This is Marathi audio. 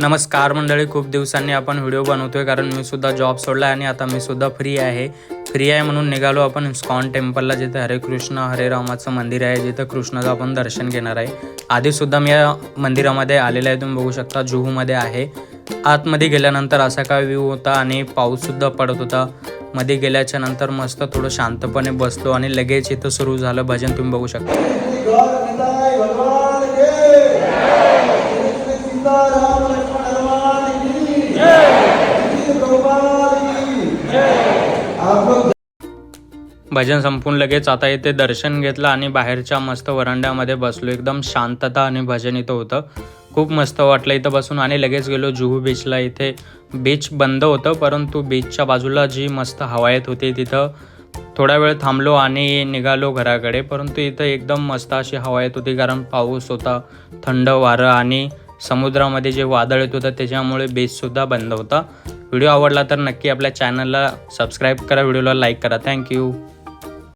नमस्कार मंडळी खूप दिवसांनी आपण व्हिडिओ बनवतोय कारण मी सुद्धा जॉब सोडला आणि आता मी सुद्धा फ्री आहे. फ्री आहे म्हणून निघालो आपण इस्कॉन टेम्पलला जिथे हरे कृष्ण हरे रामाचं मंदिर आहे जिथं कृष्णाचं आपण दर्शन घेणार आहे. आधी सुद्धा मी या मंदिरामध्ये आलेलं आहे तुम्ही बघू शकता जुहूमध्ये आहे. आतमध्ये गेल्यानंतर असा काय व्ह्यू होता आणि पाऊस सुद्धा पडत होता. मध्ये गेल्याच्यानंतर मस्त थोडं शांतपणे बसलो आणि लगेच इथं सुरू झालं भजन तुम्ही बघू शकता. भजन संपून लगेच आता इथे दर्शन घेतलं आणि बाहेरच्या मस्त वरांड्यामध्ये बसलो. एकदम शांतता आणि भजन इथं होतं. खूप मस्त वाटलं इथं बसून आणि लगेच गेलो जुहू बीचला इथे बीच बंद होतं परंतु बीचच्या बाजूला जी मस्त हवा येत होती तिथं थोडा वेळ थांबलो आणि निघालो घराकडे. परंतु इथं एकदम मस्त अशी हवा येत होती कारण पाऊस होता थंड वारं आणि समुद्रामध्ये जे वादळ येत होतं त्याच्यामुळे बेससुद्धा बंद होता. व्हिडिओ आवडला तर नक्की आपल्या चॅनलला सबस्क्राईब करा व्हिडिओला लाईक करा. थँक्यू